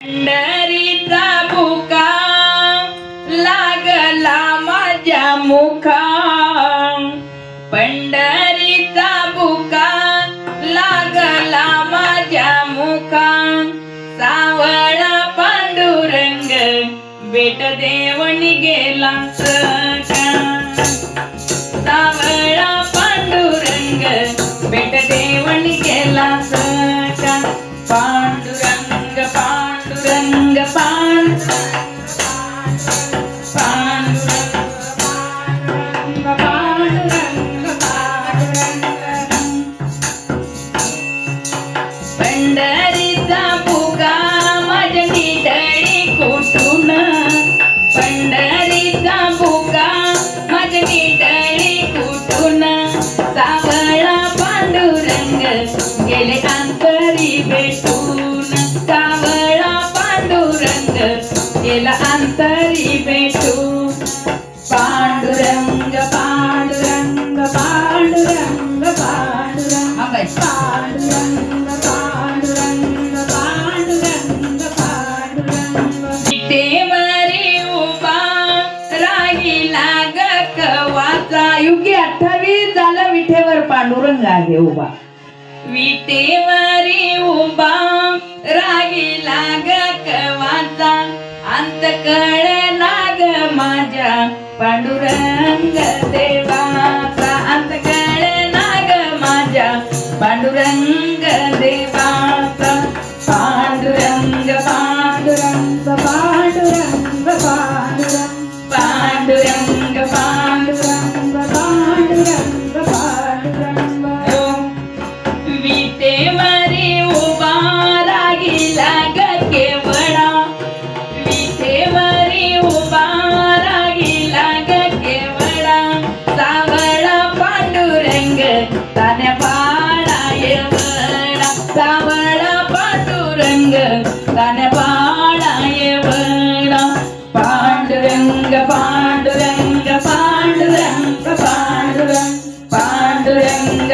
पंढरीचा बुका लागला माझ्या मुखा. पंढरीचा बुका लागला माझ्या मुखा. सावळा पांडुरंग बेट देवणी गेला सका सावळा गेले अंतरी भेटून सावळा पांडुरंग गेला अंतरी भेटून. पांडुरंग पांडुरंग पांडुरंग पांडुरंग? पांडुरंग पांडुरंग पांडुरंग पांडुरंग. विटेवरी उभा राहिला ग कवाचा. युगी अठ्ठावीस झालं विठेवर पांडुरंग आहे उभा. विटेवरी उभा रागीला ग कवाचा अंत कळला ग माझ्या पांडुरंग देवाचा. अंत कळला नाग माझ्या पांडुरंग देवाचा. पांडुरंग पांडुरंग पांडुरंग पांडुरंग पांडुरंग पांडुरंग पांडुरंग தவள பாண்டுரங்க தன பாடாயவனா பாண்டுரங்க பாண்டுரங்க பாண்டுரங்க பாண்டுரங்க பாண்டுரங்க